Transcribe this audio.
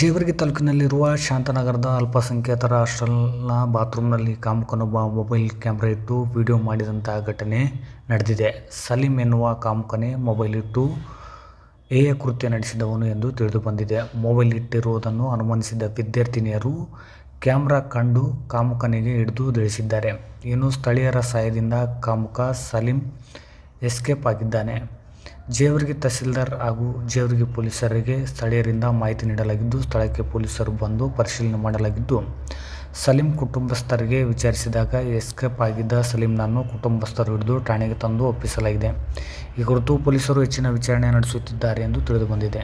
ಜೇವರ್ಗಿ ತಾಲೂಕಿನಲ್ಲಿರುವ ಶಾಂತನಗರದ ಅಲ್ಪಸಂಖ್ಯಾತರ ಹಾಸ್ಟೆಲ್ನ ಬಾತ್ರೂಮ್ನಲ್ಲಿ ಕಾಮುಕನೊಬ್ಬ ಮೊಬೈಲ್ ಕ್ಯಾಮ್ರಾ ಇಟ್ಟು ವಿಡಿಯೋ ಮಾಡಿದಂತಹ ಘಟನೆ ನಡೆದಿದೆ. ಸಲೀಂ ಎನ್ನುವ ಕಾಮುಕನೇ ಮೊಬೈಲ್ ಇಟ್ಟು ಹೇಯ ಕೃತ್ಯ ನಡೆಸಿದವನು ಎಂದು ತಿಳಿದು ಬಂದಿದೆ ಮೊಬೈಲ್ ಇಟ್ಟಿರುವುದನ್ನು ಅನುಮಾನಿಸಿದ ವಿದ್ಯಾರ್ಥಿನಿಯರು ಕ್ಯಾಮ್ರಾ ಕಂಡು ಕಾಮುಕನಿಗೆ ಹಿಡಿದು ತಿಳಿಸಿದ್ದಾರೆ ಇನ್ನು ಸ್ಥಳೀಯರ ಸಹಾಯದಿಂದ ಕಾಮುಕ ಸಲೀಂ ಎಸ್ಕೇಪ್ ಆಗಿದ್ದಾನೆ. ಜೇವರ್ಗಿ ತಹಸೀಲ್ದಾರ್ ಹಾಗೂ ಜೇವರ್ಗಿ ಪೊಲೀಸರಿಗೆ ಸ್ಥಳೀಯರಿಂದ ಮಾಹಿತಿ ನೀಡಲಾಗಿದ್ದು, ಸ್ಥಳಕ್ಕೆ ಪೊಲೀಸರು ಬಂದು ಪರಿಶೀಲನೆ ಮಾಡಲಾಗಿದ್ದು, ಸಲೀಂ ಕುಟುಂಬಸ್ಥರಿಗೆ ವಿಚಾರಿಸಿದಾಗ ಎಸ್ಕೇಪ್ ಆಗಿದ್ದ ಸಲೀಂನನ್ನು ಕುಟುಂಬಸ್ಥರು ಹಿಡಿದು ಠಾಣೆಗೆ ತಂದು ಒಪ್ಪಿಸಲಾಗಿದೆ. ಈ ಕುರಿತು ಪೊಲೀಸರು ಹೆಚ್ಚಿನ ವಿಚಾರಣೆ ನಡೆಸುತ್ತಿದ್ದಾರೆ ಎಂದು ತಿಳಿದುಬಂದಿದೆ.